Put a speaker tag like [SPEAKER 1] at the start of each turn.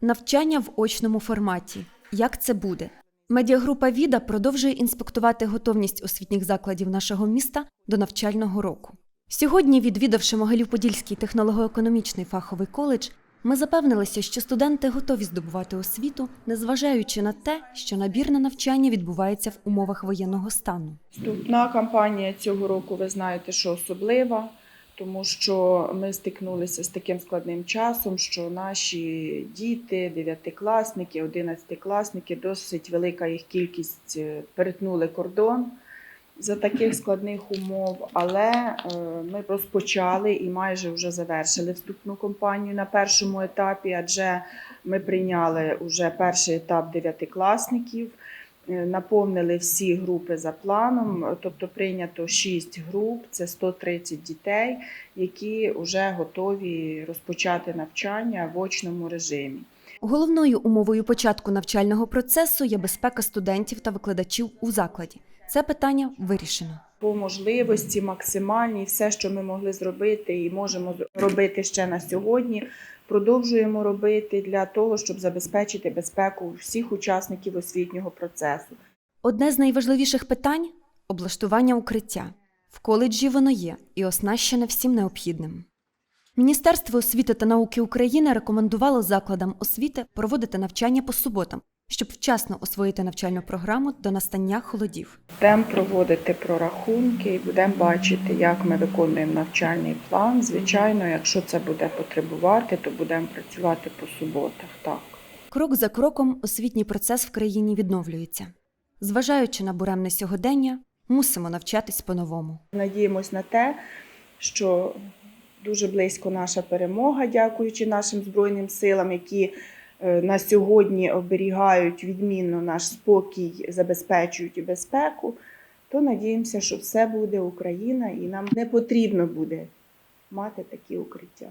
[SPEAKER 1] Навчання в очному форматі. Як це буде? Медіагрупа Віда продовжує інспектувати готовність освітніх закладів нашого міста до навчального року. Сьогодні, відвідавши Могилів-Подільський технолого-економічний фаховий коледж, ми запевнилися, що студенти готові здобувати освіту, незважаючи на те, що набір на навчання відбувається в умовах воєнного стану.
[SPEAKER 2] Вступна кампанія цього року, ви знаєте, що особлива, тому що ми стикнулися з таким складним часом, що наші діти, дев'ятикласники, одинадцятикласники, досить велика їх кількість е, перетнули кордон за таких складних умов. Але е, ми розпочали і майже вже завершили вступну кампанію на першому етапі, адже ми прийняли вже перший етап дев'ятикласників. Е, Наповнили всі групи за планом, тобто прийнято 6 груп, це 130 дітей, які вже готові розпочати навчання в очному режимі.
[SPEAKER 1] Головною умовою початку навчального процесу є безпека студентів та викладачів у закладі. Це питання вирішено.
[SPEAKER 2] По можливості максимальні все, що ми могли зробити і можемо робити ще на сьогодні, продовжуємо робити для того, щоб забезпечити безпеку всіх учасників освітнього процесу.
[SPEAKER 1] Одне з найважливіших питань облаштування укриття. В коледжі воно є і оснащене всім необхідним. Міністерство освіти та науки України рекомендувало закладам освіти проводити навчання по суботам, щоб вчасно освоїти навчальну програму до настання холодів.
[SPEAKER 2] Будемо проводити прорахунки і будемо бачити, як ми виконуємо навчальний план. Звичайно, якщо це буде потребувати, то будемо працювати по суботах. Так.
[SPEAKER 1] Крок за кроком освітній процес в країні відновлюється. Зважаючи на буремне сьогодення, мусимо навчатись по-новому.
[SPEAKER 2] Надіємось на те, що дуже близько наша перемога, дякуючи нашим Збройним силам, які е, на сьогодні оберігають відмінно наш спокій, забезпечують і безпеку. То надіємося, що все буде Україна, і нам не потрібно буде мати такі укриття.